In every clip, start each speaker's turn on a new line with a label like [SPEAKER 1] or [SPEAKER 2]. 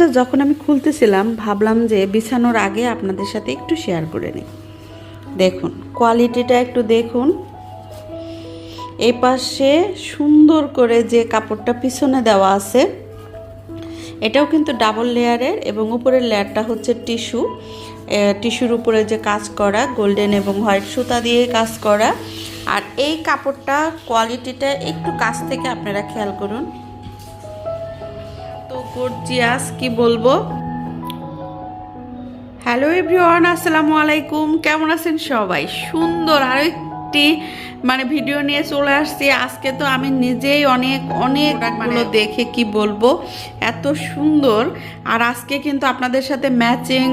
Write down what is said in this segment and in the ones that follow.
[SPEAKER 1] কাপড়টা যখন আমি খুলতেছিলাম, ভাবলাম যে বিছানোর আগে আপনাদের সাথে একটু শেয়ার করে নিই। দেখুন কোয়ালিটিটা একটু দেখুন। এই পাশে সুন্দর করে যে কাপড়টা পিছনে দেওয়া আছে, এটাও কিন্তু ডাবল লেয়ারের এবং উপরের লেয়ারটা হচ্ছে টিস্যু টিস্যুর উপরে যে কাজ করা গোল্ডেন এবং হোয়াইট সুতা দিয়ে কাজ করা। আর এই কাপড়টা কোয়ালিটিটা একটু কাছ থেকে আপনারা খেয়াল করুন। গর্জিয়াস কি বলব? হ্যালো এভরিওয়ান আসসালামু আলাইকুম। কেমন আছেন সবাই? সুন্দর আরও একটি মানে ভিডিও নিয়ে চলে আসছি। আজকে তো আমি নিজেই অনেক অনেক মানে দেখে কি বলব? এত সুন্দর। আর আজকে কিন্তু আপনাদের সাথে ম্যাচিং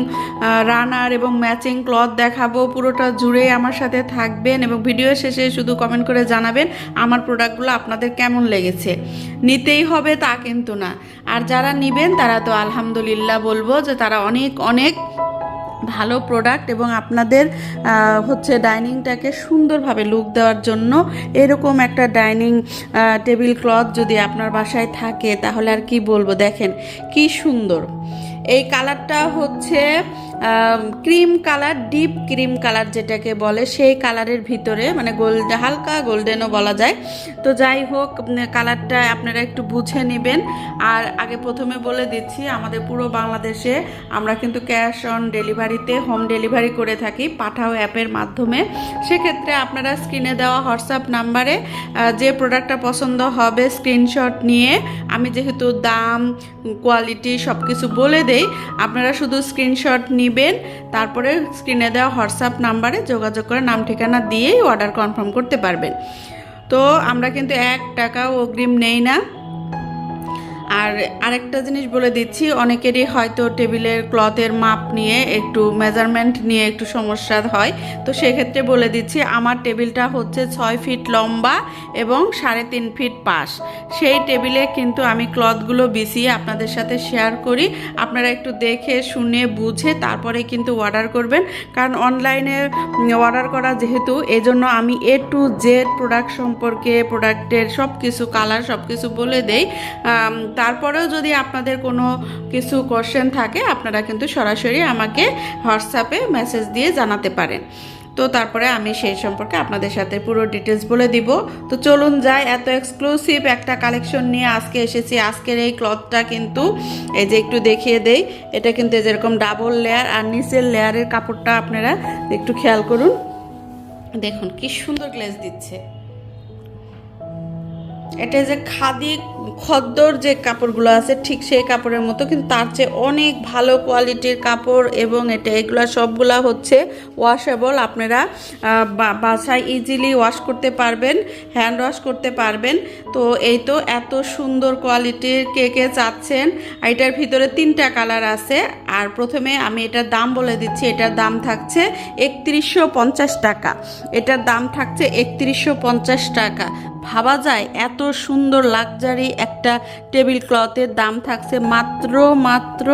[SPEAKER 1] রানার এবং ম্যাচিং ক্লথ দেখাবো। পুরোটা জুড়ে আমার সাথে থাকবেন এবং ভিডিও শেষে শুধু কমেন্ট করে জানাবেন আমার প্রোডাক্টগুলো আপনাদের কেমন লেগেছে। নিতেই হবে তা কিন্তু না। আর যারা নিবেন তারা তো আলহামদুলিল্লাহ বলব যে তারা অনেক অনেক ভালো প্রোডাক্ট এবং আপনাদের হচ্ছে ডাইনিংটাকে সুন্দরভাবে লুক দেওয়ার জন্য এরকম একটা ডাইনিং টেবিল ক্লথ যদি আপনার বাসায় থাকে, তাহলে আর কি বলব? দেখেন, কি সুন্দর। এই কালারটা হচ্ছে cream colour deep cream colour যেটাকে বলে, সেই কালারের ভিতরে মানে গোল্ড হালকা গোল্ডেনও বলা যায়। তো যাই হোক কালারটা আপনারা একটু বুঝে নেবেন। আর আগে প্রথমে বলে দিচ্ছি, আমাদের পুরো বাংলাদেশে আমরা কিন্তু ক্যাশ অন ডেলিভারিতে হোম ডেলিভারি করে থাকি পাঠাও অ্যাপের মাধ্যমে। সেক্ষেত্রে আপনারা স্ক্রিনে দেওয়া হোয়াটসঅ্যাপ নাম্বারে যে প্রোডাক্টটা পছন্দ হবে স্ক্রিনশট নিয়ে, আমি যেহেতু দাম কোয়ালিটি সব কিছু বলে দেই, আপনারা শুধু স্ক্রিনশট নেবেন। তারপরে স্ক্রিনে দেওয়া হোয়াটসঅ্যাপ নাম্বারে যোগাযোগ করে নাম, ঠিকানা দিয়েই অর্ডার কনফার্ম করতে পারবেন। তো আমরা কিন্তু এক টাকাও অগ্রিম নেই না। আর আরেকটা জিনিস বলে দিচ্ছি অনেকেরই হয়তো টেবিলের ক্লথের মাপ নিয়ে একটু মেজারমেন্ট নিয়ে একটু সমস্যা হয়। তো সেক্ষেত্রে বলে দিচ্ছি আমার টেবিলটা হচ্ছে ছয় ফিট লম্বা এবং সাড়ে তিন ফিট পাশ। সেই টেবিলে কিন্তু আমি ক্লথগুলো বিছিয়ে আপনাদের সাথে শেয়ার করি। আপনারা একটু দেখে শুনে বুঝে তারপরে কিন্তু অর্ডার করবেন। কারণ অনলাইনে অর্ডার করা যেহেতু এজন্য আমি এ টু জেড প্রোডাক্ট সম্পর্কে প্রোডাক্টের সব কিছু কালার সব কিছু বলে দেই। আম, তারপরেও যদি আপনাদের কোনো কিছু কোশ্চেন থাকে, আপনারা কিন্তু সরাসরি আমাকে হোয়াটসঅ্যাপে মেসেজ দিয়ে জানাতে পারেন। তো তারপরে আমি সেই সম্পর্কে আপনাদের সাথে পুরো ডিটেলস বলে দিব। তো চলুন যাই, এত এক্সক্লুসিভ একটা কালেকশন নিয়ে আজকে এসেছি। আজকের এই ক্লথটা কিন্তু এই যে একটু দেখিয়ে দেই, এটা কিন্তু যেরকম ডাবল লেয়ার আর নিচের লেয়ারের কাপড়টা আপনারা একটু খেয়াল করুন। দেখুন কি সুন্দর গ্লেজ দিচ্ছে। এটা যে খাদি খদ্দর যে কাপড়গুলো আছে, ঠিক সেই কাপড়ের মতো, কিন্তু তার চেয়ে অনেক ভালো কোয়ালিটির কাপড় এবং এটা, এগুলো সবগুলা হচ্ছে ওয়াশেবল আপনারা বাসায় ইজিলি ওয়াশ করতে পারবেন হ্যান্ড ওয়াশ করতে পারবেন। তো এই তো এত সুন্দর কোয়ালিটির কে কে চাচ্ছেন এটার ভিতরে তিনটা কালার আছে, আর প্রথমে আমি এটার দাম বলে দিচ্ছি, এটার দাম থাকছে একত্রিশশো টাকা। এটার দাম থাকছে একত্রিশশো টাকা। ভাবা যায়, এত সুন্দর লাক্সারি একটা টেবিল ক্লথের দাম থাকছে মাত্র মাত্র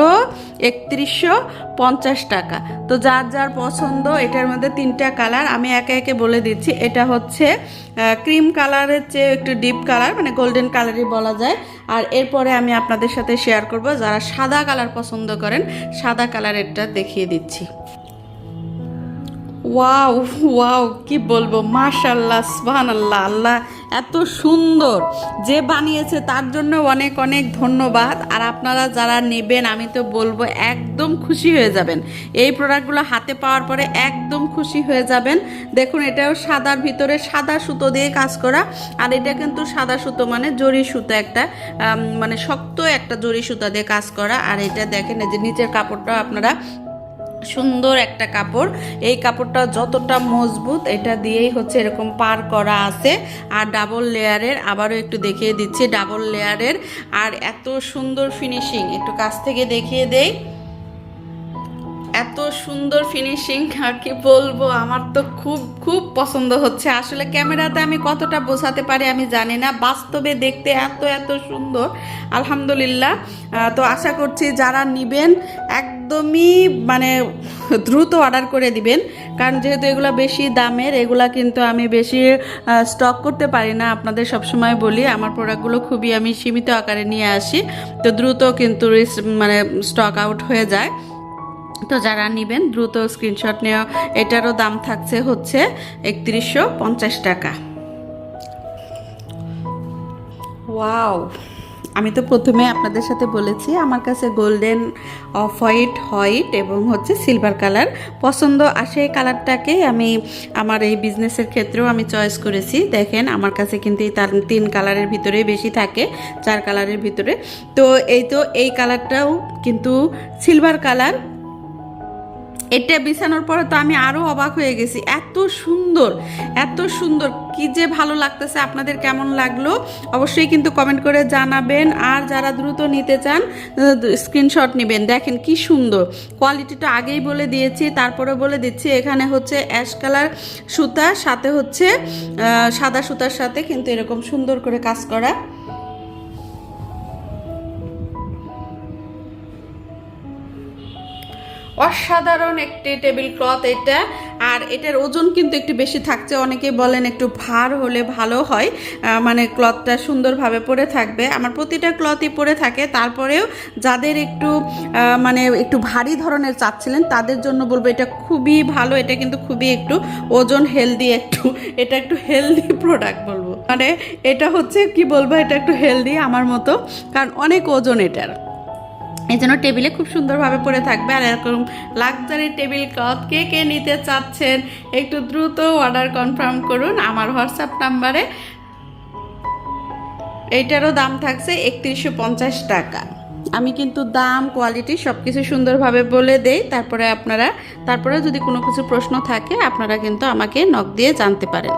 [SPEAKER 1] একত্রিশশো পঞ্চাশ টাকা। তো যার যার পছন্দ, এটার মধ্যে তিনটা কালার, আমি একে একে বলে দিচ্ছি। এটা হচ্ছে ক্রিম কালারের চেয়ে একটু ডিপ কালার মানে গোল্ডেন কালারই বলা যায়। আর এরপরে আমি আপনাদের সাথে শেয়ার করব, যারা সাদা কালার পছন্দ করেন, সাদা কালারেরটা দেখিয়ে দিচ্ছি। ওয়াও ওয়াও কি বলব? মাশাল্লাহ সুবহান আল্লাহ আল্লাহ এত সুন্দর। যে বানিয়েছে তার জন্য অনেক অনেক ধন্যবাদ। আর আপনারা যারা নেবেন, আমি তো বলব একদম খুশি হয়ে যাবেন। এই প্রোডাক্টগুলো হাতে পাওয়ার পরে একদম খুশি হয়ে যাবেন। দেখুন, এটাও সাদার ভিতরে সাদা সুতো দিয়ে কাজ করা। আর এটা কিন্তু সাদা সুতো মানে জরি সুতো একটা মানে শক্ত একটা জরি সুতা দিয়ে কাজ করা। আর এটা দেখেন যে নিচের কাপড়টা আপনারা সুন্দর একটা কাপড়। এই কাপড়টা যতটা মজবুত, এটা দিয়েই হচ্ছে এরকম পার করা আছে। আর ডাবল লেয়ারের আবারও একটু দেখিয়ে দিচ্ছি ডাবল লেয়ারের আর এত সুন্দর ফিনিশিং একটু কাছ থেকে দেখিয়ে দেই। এত সুন্দর ফিনিশিং আর কি বলব, আমার তো খুব খুব পছন্দ হচ্ছে। আসলে ক্যামেরাতে আমি কতটা বোঝাতে পারি আমি জানি না, বাস্তবে দেখতে এত এত সুন্দর। আলহামদুলিল্লাহ। তো আশা করছি যারা নিবেন, একদম একদমই মানে দ্রুত অর্ডার করে দিবেন। কারণ যেহেতু এগুলো বেশি দামের, এগুলা কিন্তু আমি বেশি স্টক করতে পারি না, আপনাদের সবসময় বলি। আমার প্রোডাক্টগুলো খুবই আমি সীমিত আকারে নিয়ে আসি। তো দ্রুত কিন্তু মানে স্টক আউট হয়ে যায়। তো যারা নেবেন, দ্রুত স্ক্রিনশট নেওয়া এটারও দাম থাকছে হচ্ছে একত্রিশশো টাকা। ওয়াও আমি তো প্রথমে আপনাদের সাথে বলেছি, আমার কাছে গোল্ডেন অফ হোয়াইট হোয়াইট এবং হচ্ছে সিলভার কালার পছন্দ। আসে এই কালারটাকে আমি আমার এই বিজনেসের ক্ষেত্রেও আমি চয়েস করেছি। দেখেন, আমার কাছে কিন্তু তার তিন কালারের ভিতরে বেশি থাকে, চার কালারের ভিতরে। তো এই তো এই কালারটাও কিন্তু সিলভার কালার এটা বিছানোর পরে তো আমি আরও অবাক হয়ে গেছি। এত সুন্দর এত সুন্দর। কি যে ভালো লাগতেছে, আপনাদের কেমন লাগল? অবশ্যই কিন্তু কমেন্ট করে জানাবেন। আর যারা দ্রুত নিতে চান স্ক্রিনশট নেবেন। দেখেন কি সুন্দর। কোয়ালিটিটা আগেই বলে দিয়েছি তারপরে বলে দিচ্ছি, এখানে হচ্ছে অ্যাশ কালার সুতা, সাথে হচ্ছে সাদা সুতার সাথে কিন্তু এরকম সুন্দর করে কাজ করা। অসাধারণ একটি টেবিল ক্লথ এটা। আর এটার ওজন কিন্তু একটু বেশি থাকছে। অনেকে বলেন একটু ভার হলে ভালো হয়। মানে ক্লথটা সুন্দরভাবে পরে থাকবে। আমার প্রতিটা ক্লথই পরে থাকে। তারপরেও যাদের একটু মানে একটু ভারী ধরনের চাচ্ছিলেন, তাদের জন্য বলব এটা খুবই ভালো। এটা কিন্তু খুবই একটু ওজন হেলদি একটু, এটা একটু হেলদি প্রোডাক্ট বলব। মানে এটা হচ্ছে, কি বলব, এটা একটু হেলদি আমার মতো। কারণ অনেক ওজন এটার। এই জন্য টেবিলে খুব সুন্দরভাবে পড়ে থাকবে আর এরকম লাক্সারি টেবিল ক্লথ কে কে নিতে চাচ্ছেন একটু দ্রুত অর্ডার কনফার্ম করুন। আমার হোয়াটসঅ্যাপ নাম্বারে এইটারও দাম থাকছে একত্রিশশো টাকা। আমি কিন্তু দাম কোয়ালিটি সব কিছু সুন্দরভাবে বলে দেই। তারপরে আপনারা তারপরে যদি কোনো কিছু প্রশ্ন থাকে, আপনারা কিন্তু আমাকে নখ দিয়ে জানতে পারেন।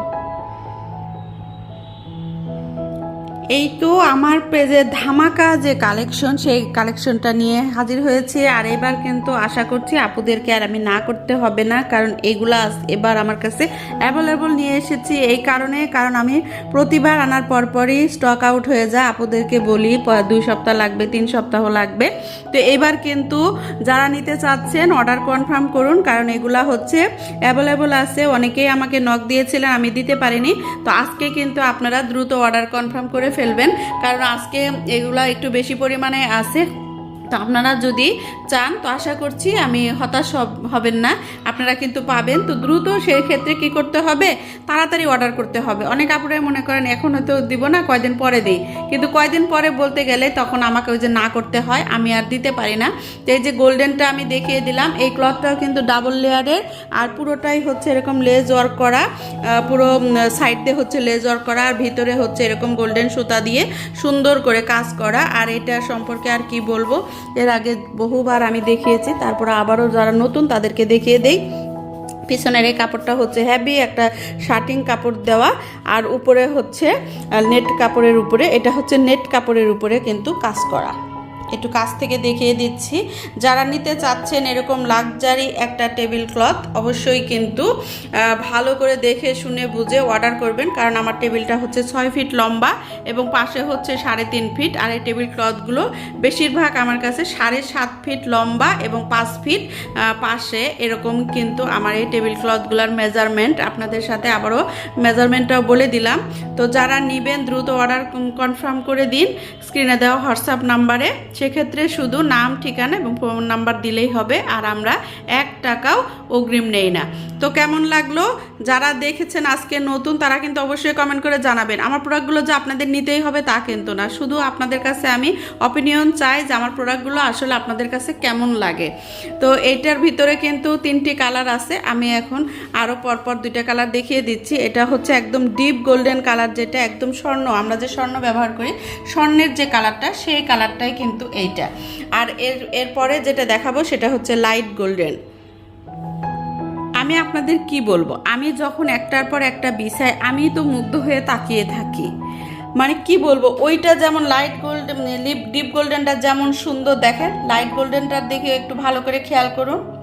[SPEAKER 1] এই তো আমার পেজে ধামাকা যে কালেকশন সেই কালেকশনটা নিয়ে হাজির হয়েছে। আর এবার কিন্তু আশা করছি আপুদেরকে আর আমি না করতে হবে না, কারণ এগুলা এবার আমার কাছে অ্যাভেলেবল নিয়ে এসেছি। এই কারণে, কারণ আমি প্রতিবার আনার পরপরই স্টক আউট হয়ে যায়, আপুদেরকে বলি দুই সপ্তাহ লাগবে, তিন সপ্তাহ লাগবে। তো এবার কিন্তু যারা নিতে চাচ্ছেন অর্ডার কনফার্ম করুন, কারণ এগুলা হচ্ছে অ্যাভেলেবল আছে। অনেকেই আমাকে নক দিয়েছিলেন, আমি দিতে পারিনি। তো আজকে কিন্তু আপনারা দ্রুত অর্ডার কনফার্ম করে ফেলবেন। কারণ আজকে এগুলা একটু বেশি পরিমাণে আছে। তো আপনারা যদি চান, তো আশা করছি আমি হতাশ হব- হবেন না। আপনারা কিন্তু পাবেন, তো দ্রুত সেই ক্ষেত্রে কি করতে হবে? তাড়াতাড়ি অর্ডার করতে হবে। অনেক আপুরাই মনে করেন এখন হয়তো দিব না, কয়দিন পরে দিই। কিন্তু কয়দিন পরে বলতে গেলে তখন আমাকে ওই যে না করতে হয়, আমি আর দিতে পারি না। তো এই যে গোল্ডেনটা আমি দেখিয়ে দিলাম, এই ক্লথটাও কিন্তু ডাবল লেয়ারের আর পুরোটাই হচ্ছে এরকম লেজ ওয়ার্ক করা পুরো সাইড দিয়ে হচ্ছে লেজ ওয়ার্ক করা, আর ভিতরে হচ্ছে এরকম গোল্ডেন সুতা দিয়ে সুন্দর করে কাজ করা। আর এটা সম্পর্কে আর কি বলব? এর আগে বহুবার আমি দেখিয়েছি, তারপরে আবারও যারা নতুন তাদেরকে দেখিয়ে দেই। পিছনের এই কাপড়টা হচ্ছে হ্যাভি একটা শার্টিং কাপড় দেওয়া, আর উপরে হচ্ছে নেট কাপড়ের উপরে, এটা হচ্ছে নেট কাপড়ের উপরে কিন্তু কাজ করা। একটু কাছ থেকে দেখিয়ে দিচ্ছি। যারা নিতে চাচ্ছেন এরকম লাক্সারি একটা টেবিল ক্লথ অবশ্যই কিন্তু ভালো করে দেখে শুনে বুঝে অর্ডার করবেন। কারণ আমার টেবিলটা হচ্ছে ছয় ফিট লম্বা এবং পাশে হচ্ছে সাড়ে তিন ফিট। আর এই টেবিল ক্লথগুলো বেশিরভাগ আমার কাছে সাড়ে সাত ফিট লম্বা এবং পাঁচ ফিট পাশে। এরকম কিন্তু আমার এই টেবিল ক্লথগুলোর মেজারমেন্ট আপনাদের সাথে আবারও মেজারমেন্টটাও বলে দিলাম। তো যারা নিবেন, দ্রুত অর্ডার কনফার্ম করে দিন। স্ক্রিনে দেওয়া হোয়াটসঅ্যাপ নাম্বারে। সেক্ষেত্রে শুধু নাম, ঠিকানা এবং ফোন নাম্বার দিলেই হবে আর আমরা এক টাকাও অগ্রিম নেই না। তো কেমন লাগল? যারা দেখেছেন আজকে নতুন, তারা কিন্তু অবশ্যই কমেন্ট করে জানাবেন। আমার প্রোডাক্টগুলো যে আপনাদের নিতেই হবে তা কিন্তু না। শুধু আপনাদের কাছে আমি অপিনিয়ন চাই যে আমার প্রোডাক্টগুলো আসলে আপনাদের কাছে কেমন লাগে। তো এটার ভিতরে কিন্তু তিনটি কালার আছে। আমি এখন আরও পরপর দুইটা কালার দেখিয়ে দিচ্ছি। এটা হচ্ছে একদম ডিপ গোল্ডেন কালার যেটা একদম স্বর্ণ। আমরা যে স্বর্ণ ব্যবহার করি, স্বর্ণের যে কালারটা সেই কালারটাই কিন্তু এইটা। আর এর, এরপরে যেটা দেখাবো সেটা হচ্ছে লাইট গোল্ডেন আমি আপনাদের কি বলব? আমি যখন একটার পর একটা বিষয়, আমি তো মুগ্ধ হয়ে তাকিয়ে থাকি। মানে কি বলব? ওইটা যেমন লাইট গোল্ড লিপ ডিপ গোল্ডেনটা যেমন সুন্দর দেখেন লাইট গোল্ডেনটার দিকে একটু ভালো করে খেয়াল করুন।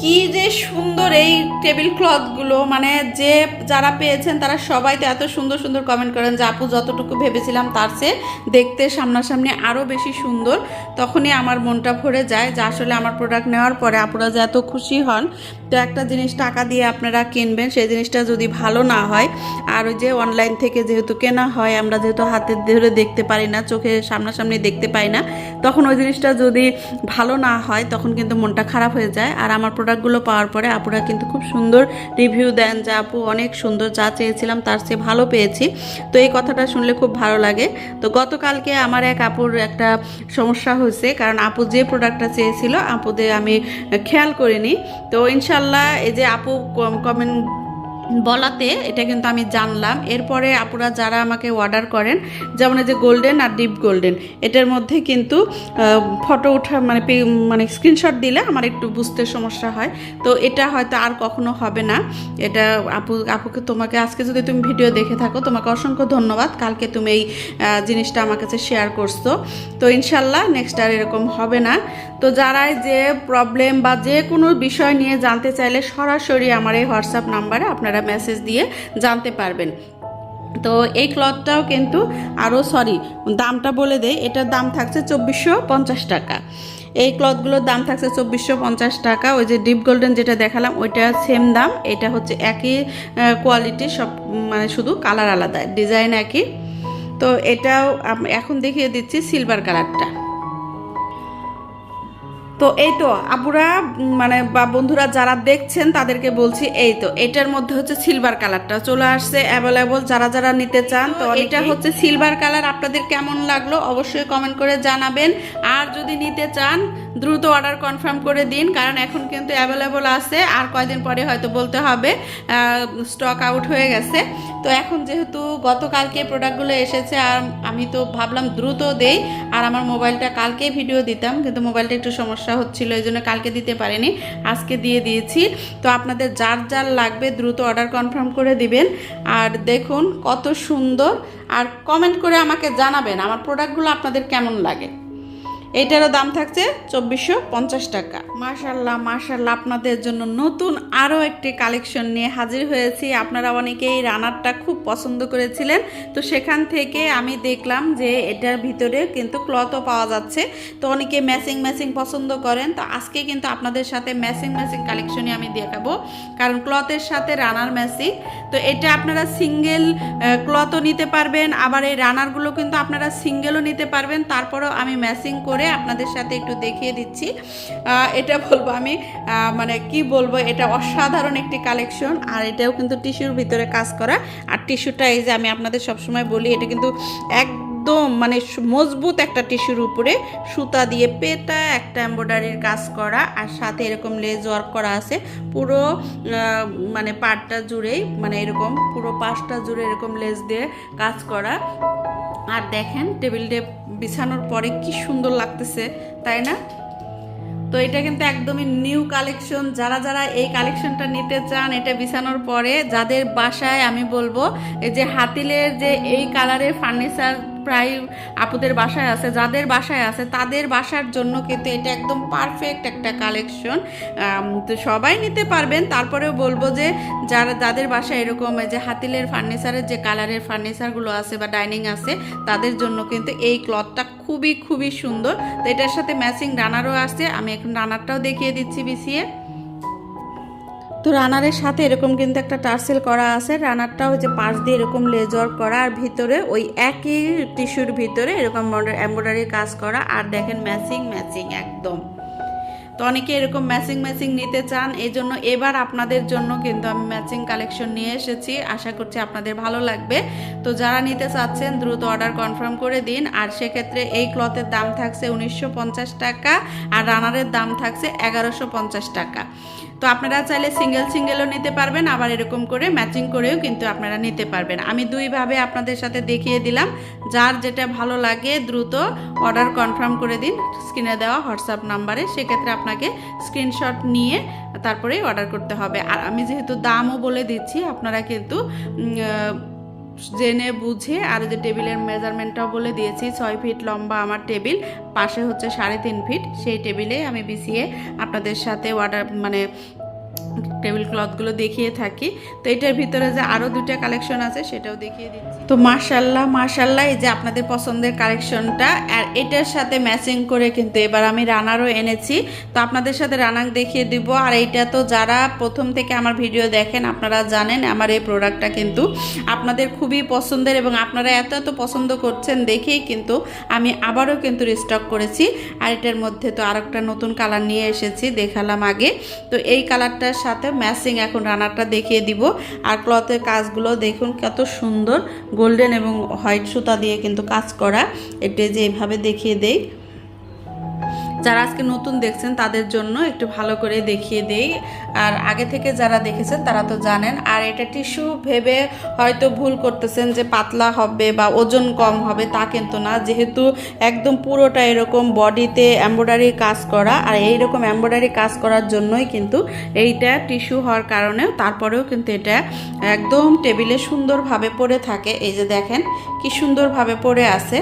[SPEAKER 1] কি যে সুন্দর এই টেবিল ক্লথগুলো মানে যে যারা পেয়েছেন তারা সবাই তো এত সুন্দর সুন্দর কমেন্ট করেন যে, আপু, যতটুকু ভেবেছিলাম তার চেয়ে দেখতে সামনাসামনি আরও বেশি সুন্দর। তখনই আমার মনটা ভরে যায় যে, আসলে আমার প্রোডাক্ট নেওয়ার পরে আপুরা যে এত খুশি হন তো একটা জিনিস টাকা দিয়ে আপনারা কিনবেন, সেই জিনিসটা যদি ভালো না হয়, আর ওই যে অনলাইন থেকে যেহেতু কেনা হয়, আমরা যেহেতু হাতে ধরে দেখতে পারি না, চোখে সামনাসামনি দেখতে পাই না, তখন ওই জিনিসটা যদি ভালো না হয়, তখন কিন্তু মনটা খারাপ হয়ে যায়। আর আমার প্রোডাক্টগুলো পাওয়ার পরে আপুরা কিন্তু খুব সুন্দর রিভিউ দেন যে, আপু, অনেক সুন্দর, যা চেয়েছিলাম তার চেয়ে ভালো পেয়েছি। তো এই কথাটা শুনলে খুব ভালো লাগে। তো গতকালকে আমার এক আপুর একটা সমস্যা হয়েছে, কারণ আপু যে প্রোডাক্টটা চেয়েছিল, আপুদের আমি খেয়াল করিনি। তো ইনশাল্লাহ এই যে আপু কমেন্ট বলাতে, এটা কিন্তু আমি জানলাম। এরপরে আপুরা যারা আমাকে অর্ডার করেন, যেমন এই যে গোল্ডেন আর ডিপ গোল্ডেন, এটার মধ্যে কিন্তু ফটো ওঠা মানে মানে স্ক্রিনশট দিলে আমার একটু বুঝতে সমস্যা হয়। তো এটা হয়তো আর কখনো হবে না। এটা আপু, আপুকে, তোমাকে আজকে যদি তুমি ভিডিও দেখে থাকো, তোমাকে অসংখ্য ধন্যবাদ। কালকে তুমি এই জিনিসটা আমার কাছে শেয়ার করছ। তো ইনশাল্লাহ নেক্সট আর এরকম হবে না। তো যারাই যে প্রবলেম বা যে কোনো বিষয় নিয়ে জানতে চাইলে সরাসরি আমার এই হোয়াটসঅ্যাপ নাম্বারে আপনারা মেসেজ দিয়ে জানতে পারবেন। তো এই ক্লথটাও কিন্তু আরও সরি দামটা বলে দেয় এটার দাম থাকছে চব্বিশশো পঞ্চাশ টাকা। এই ক্লথগুলোর দাম থাকছে চব্বিশশো পঞ্চাশ টাকা, ওই যে ডিপ গোল্ডেন যেটা দেখালাম, ওইটা সেম দাম, এটা হচ্ছে একই কোয়ালিটি সব মানে শুধু কালার আলাদা ডিজাইন একই। তো এটাও এখন দেখিয়ে দিচ্ছি সিলভার কালারটা তো এই তো আপুরা মানে বা বন্ধুরা যারা দেখছেন তাদেরকে বলছি এই তো এটার মধ্যে হচ্ছে সিলভার কালারটা চলে আসছে অ্যাভেলেবল যারা যারা নিতে চান। তো এটা হচ্ছে সিলভার কালার আপনাদের কেমন লাগল অবশ্যই কমেন্ট করে জানাবেন। আর যদি নিতে চান দ্রুত অর্ডার কনফার্ম করে দিন, কারণ এখন কিন্তু অ্যাভেলেবল আছে। আর কয়দিন পরে হয়তো বলতে হবে স্টক আউট হয়ে গেছে। তো এখন যেহেতু গতকালকে প্রোডাক্টগুলো এসেছে, আর আমি তো ভাবলাম দ্রুত দেই, আর আমার মোবাইলটা কালকে ভিডিও দিতাম, কিন্তু মোবাইলটা একটু সমস্যা হচ্ছিল, এই জন্য কালকে দিতে পারিনি, আজকে দিয়ে দিয়েছি। তো আপনাদের যার যার লাগবে, দ্রুত অর্ডার কনফার্ম করে দিবেন। আর দেখুন কত সুন্দর, আর কমেন্ট করে আমাকে জানাবেন, আমার প্রোডাক্টগুলো আপনাদের কেমন লাগে। এইটারও দাম থাকছে চব্বিশশো পঞ্চাশ টাকা। মাশাল্লাহ মাশাল্লাহ আপনাদের জন্য নতুন আরও একটি কালেকশন নিয়ে হাজির হয়েছি। আপনারা অনেকেই রানারটা খুব পছন্দ করেছিলেন। তো সেখান থেকে আমি দেখলাম যে এটার ভিতরে কিন্তু ক্লথও পাওয়া যাচ্ছে। তো অনেকে ম্যাচিং ম্যাচিং পছন্দ করেন। তো আজকে কিন্তু আপনাদের সাথে ম্যাচিং ম্যাচিং কালেকশনই আমি দেখাবো। কারণ ক্লথের সাথে রানার ম্যাচিং। তো এটা আপনারা সিঙ্গেল ক্লথও নিতে পারবেন। আবার এই রানারগুলো কিন্তু আপনারা সিঙ্গেলও নিতে পারবেন। তারপরেও আমি ম্যাচিং করে আপনাদের সাথে একটু দেখিয়ে দিচ্ছি। এটা বলব আমি মানে কি বলব, এটা অসাধারণ একটি কালেকশন। আর এটাও কিন্তু টিস্যুর ভিতরে কাজ করা। আর টিস্যুটা এই যে আমি আপনাদের সবসময় বলি, এটা কিন্তু এক একদম মানে মজবুত একটা টিস্যুর উপরে সুতা দিয়ে পেটা একটা এমব্রয়ডারির কাজ করা। আর সাথে এরকম লেজ ওয়ার্ক করা আছে। পুরো মানে পাটটা জুড়েই মানে এরকম পুরো পাশটা জুড়ে এরকম লেজ দিয়ে কাজ করা। আর দেখেন টেবিলটে বিছানোর পরে কি সুন্দর লাগতেছে, তাই না? তো এটা কিন্তু একদমই নিউ কালেকশন যারা যারা এই কালেকশনটা নিতে চান, এটা বিছানোর পরে যাদের বাসায় আমি বলব, এই যে হাতিলের যে এই কালারের ফার্নিচার প্রায় আপুদের বাসায় আছে, যাদের বাসায় আছে, তাদের বাসার জন্য কিন্তু এটা একদম পারফেক্ট একটা কালেকশন তো সবাই নিতে পারবেন। তারপরেও বলব যে, যারা, যাদের বাসায় এরকম যে হাতিলের ফার্নিচারের যে কালারের ফার্নিচারগুলো আছে বা ডাইনিং আছে, তাদের জন্য কিন্তু এই ক্লথটা খুবই খুবই সুন্দর। তো এটার সাথে ম্যাচিং রানারও আছে আমি এখন রানারটাও দেখিয়ে দিচ্ছি বিছিয়ে। তো রানারের সাথে এরকম কিন্তু একটা টার্সেল করা আছে। রানারটা হচ্ছে পাশ দিয়ে এরকম লেজর করা, আর ভিতরে ওই একই টিস্যুর ভিতরে এরকম এমব্রয়ডারি কাজ করা, আর দেখেন ম্যাচিং ম্যাচিং একদম। তো অনেকে এরকম ম্যাচিং ম্যাচিং নিতে চান এই জন্য এবার আপনাদের জন্য কিন্তু আমি ম্যাচিং কালেকশন নিয়ে এসেছি। আশা করছি আপনাদের ভালো লাগবে। তো যারা নিতে চাচ্ছেন, দ্রুত অর্ডার কনফার্ম করে দিন। আর সেক্ষেত্রে এই ক্লথের দাম থাকছে উনিশশো পঞ্চাশ টাকা, আর রানারের দাম থাকছে এগারোশো টাকা। তো আপনারা চাইলে সিঙ্গেল সিঙ্গেলও নিতে পারবেন, আবার এরকম করে ম্যাচিং করেও কিন্তু আপনারা নিতে পারবেন। আমি দুইভাবে আপনাদের সাথে দেখিয়ে দিলাম। যার যেটা ভালো লাগে দ্রুত অর্ডার কনফার্ম করে দিন স্ক্রিনে দেওয়া হোয়াটসঅ্যাপ নাম্বারে সেক্ষেত্রে আপনাকে স্ক্রিনশট নিয়ে তারপরেই অর্ডার করতে হবে। আর আমি যেহেতু দামও বলে দিচ্ছি, আপনারা কিন্তু জেনে বুঝে আর যে টেবিলের মেজারমেন্টটাও বলে দিয়েছি, ছয় ফিট লম্বা আমার টেবিল, পাশে হচ্ছে সাড়ে তিন ফিট সেই টেবিলে আমি বিছিয়ে আপনাদের সাথে অর্ডার মানে টেবিল ক্লথগুলো দেখিয়ে থাকি। তো এটার ভিতরে যে আরও দুটা কালেকশন আছে, সেটাও দেখিয়ে দিচ্ছি। তো মার্শাল্লাহ মার্শাল্লাহ এই যে আপনাদের পছন্দের কালেকশনটা, আর এটার সাথে ম্যাচিং করে কিন্তু এবার আমি রানারও এনেছি। তো আপনাদের সাথে রানাক দেখিয়ে দিব। আর এইটা তো যারা প্রথম থেকে আমার ভিডিও দেখেন, আপনারা জানেন আমার এই প্রোডাক্টটা কিন্তু আপনাদের খুবই পছন্দের এবং আপনারা এত এত পছন্দ করছেন দেখেই কিন্তু আমি আবারও কিন্তু রিস্টক করেছি। আর এটার মধ্যে তো আরেকটা নতুন কালার নিয়ে এসেছি, দেখালাম আগে। তো এই কালারটার সাথে ম্যাচিং এখন রানারটা দেখিয়ে দিব। আর ক্লথের কাজগুলো দেখুন কত সুন্দর, গোল্ডেন এবং হোয়াইট সুতা দিয়ে কিন্তু কাজ করা। এটা যে এভাবে দেখিয়ে দেই। যারা আজকে নতুন দেখছেন, তাদের জন্য একটু ভালো করে দেখিয়ে দেই। আর আগে থেকে যারা দেখেছেন, তারা তো জানেন। আর এটা টিস্যু ভেবে হয়তো ভুল করতেছেন যে পাতলা হবে বা ওজন কম হবে, তা কিন্তু না। যেহেতু একদম পুরোটা এরকম বডিতে এমব্রয়ডারি কাজ করা, আর এইরকম এমব্রয়ডারি কাজ করার জন্যই কিন্তু এইটা টিস্যু হওয়ার কারণেও তারপরেও কিন্তু এটা একদম টেবিলে সুন্দরভাবে পড়ে থাকে। এই যে দেখেন, কি সুন্দরভাবে পড়ে আছে।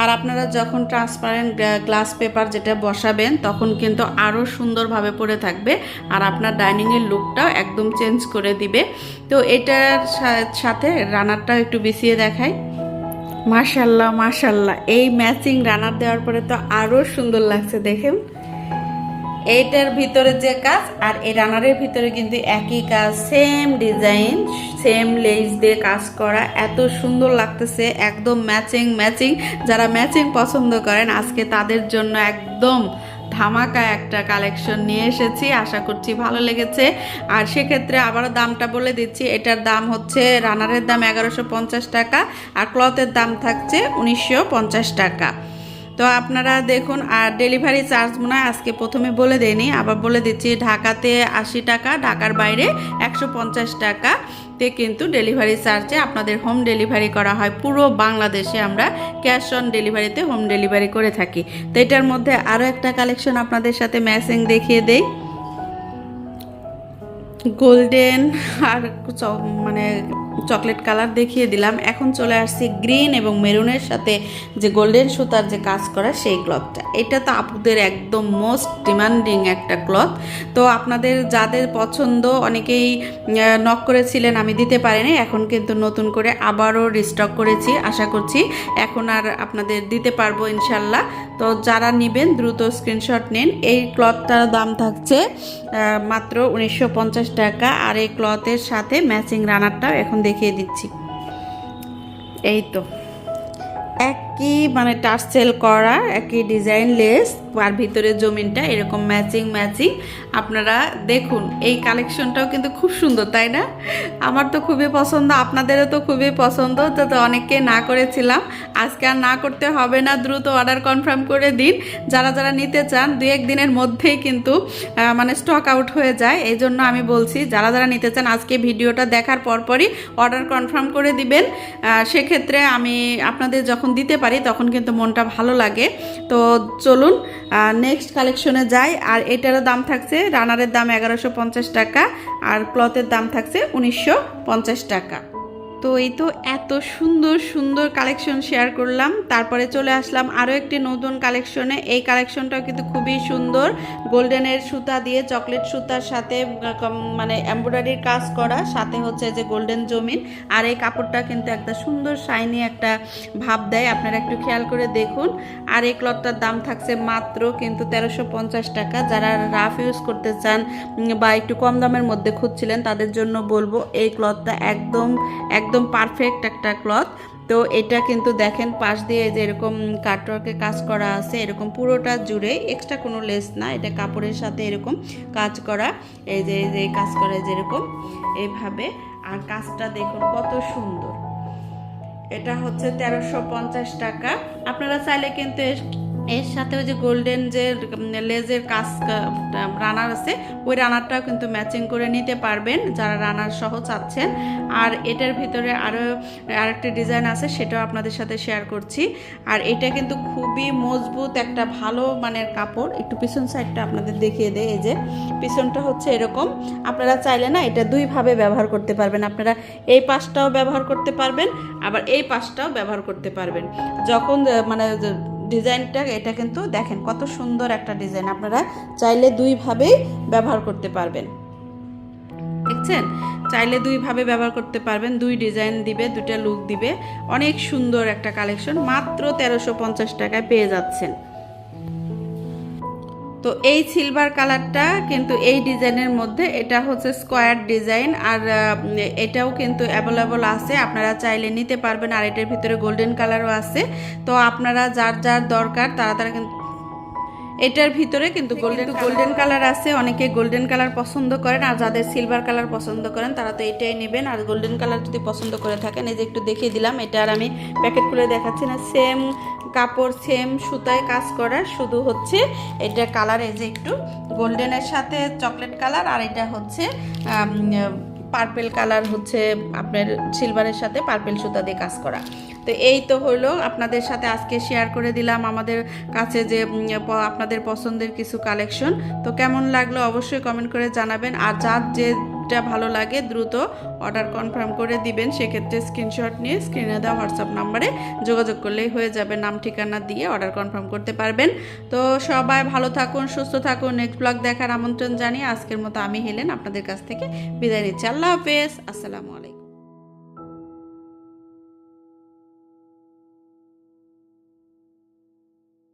[SPEAKER 1] আর আপনারা যখন ট্রান্সপারেন্ট গ্লাস পেপার যেটা বসাবেন, তখন কিন্তু আরও সুন্দরভাবে পরে থাকবে আর আপনার ডাইনিংয়ের লুকটাও একদম চেঞ্জ করে দিবে। তো এটার সাথে রানারটাও একটু বিছিয়ে দেখাই। মাশাল্লাহ মাশাল্লাহ, এই ম্যাচিং রানার দেওয়ার পরে তো আরও সুন্দর লাগছে, দেখেন। এইটার ভিতরে যে কাজ আর এই রানারের ভিতরে কিন্তু একই কাজ সেম ডিজাইন সেম লেস দিয়ে কাজ করা। এত সুন্দর লাগতেছে, একদম ম্যাচিং ম্যাচিং যারা ম্যাচিং পছন্দ করেন, আজকে তাদের জন্য একদম ধামাকা একটা কালেকশন নিয়ে এসেছি। আশা করছি ভালো লেগেছে। আর সেক্ষেত্রে আবারও দামটা বলে দিচ্ছি, এটার দাম হচ্ছে রানারের দাম এগারোশো টাকা, আর ক্লথের দাম থাকছে উনিশশো পঞ্চাশ টাকা। তো আপনারা দেখুন, আর ডেলিভারি চার্জ মনে হয় আজকে প্রথমে বলে দেয়নি, আবার বলে দিচ্ছি, ঢাকাতে আশি টাকা, ঢাকার বাইরে একশো পঞ্চাশ টাকা তে কিন্তু ডেলিভারি চার্জে আপনাদের হোম ডেলিভারি করা হয়। পুরো বাংলাদেশে আমরা ক্যাশ অন ডেলিভারিতে হোম ডেলিভারি করে থাকি। তো এটার মধ্যে আরও একটা কালেকশন আপনাদের সাথে ম্যাচিং দেখিয়ে দেই। গোল্ডেন আর মানে চকলেট কালার দেখিয়ে দিলাম। এখন চলে আসছি গ্রিন এবং মেরুনের সাথে যে গোল্ডেন সুতার যে কাজ করা সেই ক্লথটা। এটা তো আপুদের একদম মোস্ট ডিমান্ডিং একটা ক্লথ। তো আপনাদের যাদের পছন্দ, অনেকেই নক করেছিলেন, আমি দিতে পারিনি। এখন কিন্তু নতুন করে আবারও রিস্টক করেছি, আশা করছি এখন আর আপনাদের দিতে পারব ইনশাল্লাহ। তো যারা নেবেন, দ্রুত স্ক্রিনশট নিন। এই ক্লথটার দাম থাকছে মাত্র উনিশশো পঞ্চাশ টাকা। আর এই ক্লথের সাথে ম্যাচিং রানারটাও এখন দেখিয়ে দিচ্ছি। এই তো। একই মানে টার্সেল করা, একই ডিজাইন লেস আর ভিতরে জমিনটা এরকম ম্যাচিং ম্যাচিং আপনারা দেখুন, এই কালেকশনটাও কিন্তু খুব সুন্দর, তাই না? আমার তো খুবই পছন্দ, আপনাদেরও তো খুবই পছন্দ, তো তো অনেককে না করেছিলাম। আজকে আর না করতে হবে না, দ্রুত অর্ডার কনফার্ম করে দিন। যারা যারা নিতে চান দু এক দিনের মধ্যেই কিন্তু মানে স্টক আউট হয়ে যায়। এই জন্য আমি বলছি, যারা যারা নিতে চান, আজকে ভিডিওটা দেখার পরপরই অর্ডার কনফার্ম করে দিবেন। সেক্ষেত্রে আমি আপনাদের যখন দিতে পারি, তখন কিন্তু মনটা ভালো লাগে। তো চলুন নেক্সট কালেকশনে যাই। আর এটারও দাম থাকছে রানারের দাম এগারোশো টাকা, আর ক্লথের দাম থাকছে উনিশশো পঞ্চাশ টাকা। তো এই তো এত সুন্দর সুন্দর কালেকশন শেয়ার করলাম। তারপরে চলে আসলাম আরও একটি নতুন কালেকশনে এই কালেকশনটাও কিন্তু খুবই সুন্দর। গোল্ডেনের সুতা দিয়ে চকলেট সুতার সাথে মানে এমব্রয়ডারির কাজ করা। সাথে হচ্ছে যে গোল্ডেন জমিন। আর এই কাপড়টা কিন্তু একটা সুন্দর শাইনি একটা ভাব দেয়। আপনারা একটু খেয়াল করে দেখুন। আর এই ক্লথটার দাম থাকছে মাত্র কিন্তু তেরোশো টাকা। যারা রাফ ইউজ করতে চান বা একটু কম দামের মধ্যে খুঁজছিলেন, তাদের জন্য বলব, এই ক্লথটা একদম একদম পারফেক্ট একটা ক্লথ তো এটা কিন্তু দেখেন পাশ দিয়ে যে এরকম কাটওয়ার্কে কাজ করা আছে, এরকম পুরোটা জুড়ে এক্সট্রা কোনো লেস না। এটা কাপড়ের সাথে এরকম কাজ করা, এই যে এই যে কাজ করা যেরকম এইভাবে আর কাজটা দেখুন কত সুন্দর। এটা হচ্ছে তেরোশো টাকা। আপনারা চাইলে কিন্তু এর সাথে ওই যে গোল্ডেন যে লেজের কাজ রানার আছে, ওই রানারটাও কিন্তু ম্যাচিং করে নিতে পারবেন যারা রানার সহ চাচ্ছেন। আর এটার ভিতরে আরও আরেকটা ডিজাইন আছে, সেটাও আপনাদের সাথে শেয়ার করছি। আর এটা কিন্তু খুবই মজবুত একটা ভালো মানের কাপড়। একটু পিছন সাইডটা আপনাদের দেখিয়ে দেয় এই যে পিছনটা হচ্ছে এরকম। আপনারা চাইলে না, এটা দুইভাবে ব্যবহার করতে পারবেন। আপনারা এই পাশটাও ব্যবহার করতে পারবেন, আবার এই পাশটাও ব্যবহার করতে পারবেন। যখন মানে ডিজাইনটা, এটা কিন্তু দেখেন কত সুন্দর একটা ডিজাইন। আপনারা চাইলে দুইভাবেই ব্যবহার করতে পারবেন। দেখছেন? চাইলে দুইভাবে ব্যবহার করতে পারবেন। দুই ডিজাইন দিবে, দুইটা লুক দিবে। অনেক সুন্দর একটা কালেকশন। মাত্র তেরোশো পঞ্চাশ টাকায় পেয়ে যাচ্ছেন। তো এই সিলভার কালারটা কিন্তু এই ডিজাইনের মধ্যে, এটা হচ্ছে স্কোয়ার ডিজাইন আর এটাও কিন্তু অ্যাভেলেবল আছে, আপনারা চাইলে নিতে পারবেন। আর এটার ভিতরে গোল্ডেন কালারও আছে। তো আপনারা যার যার দরকার তারা তারা কিন্তু এটার ভিতরে কিন্তু গোল্ডেন গোল্ডেন কালার আছে। অনেকে গোল্ডেন কালার পছন্দ করেন আর যাদের সিলভার কালার পছন্দ করেন তারা তো এটাই নেবেন। আর গোল্ডেন কালার যদি পছন্দ করে থাকেন এই যে একটু দেখিয়ে দিলাম এটা আর আমি প্যাকেট খুলে দেখাচ্ছি না। সেম কাপড় সেম সুতায় কাজ করা শুধু হচ্ছে এটা কালার এই যে একটু গোল্ডেনের সাথে চকলেট কালার আর এটা হচ্ছে পার্পেল কালার হচ্ছে আপনার সিলভারের সাথে পার্পেল সুতা দিয়ে কাজ করা। তো এই তো হলো। আপনাদের সাথে আজকে শেয়ার করে দিলাম আমাদের কাছে যে আপনাদের পছন্দের কিছু কালেকশন তো কেমন লাগল অবশ্যই কমেন্ট করে জানাবেন। আর যার যেটা ভালো লাগে দ্রুত অর্ডার কনফার্ম করে দিবেন। সেক্ষেত্রে স্ক্রিনশট নিয়ে স্ক্রিনে দেওয়া হোয়াটসঅ্যাপ নাম্বারে যোগাযোগ করলেই হয়ে যাবে। নাম, ঠিকানা দিয়ে অর্ডার কনফার্ম করতে পারবেন। তো সবাই ভালো থাকুন, সুস্থ থাকুন। নেক্সট ব্লগ দেখার আমন্ত্রণ জানিয়ে আজকের মতো আমি, হেলেন, আপনাদের কাছ থেকে বিদায় নিচ্ছি। আল্লাহ হাফেজ। আসসালামু আলাইকুম।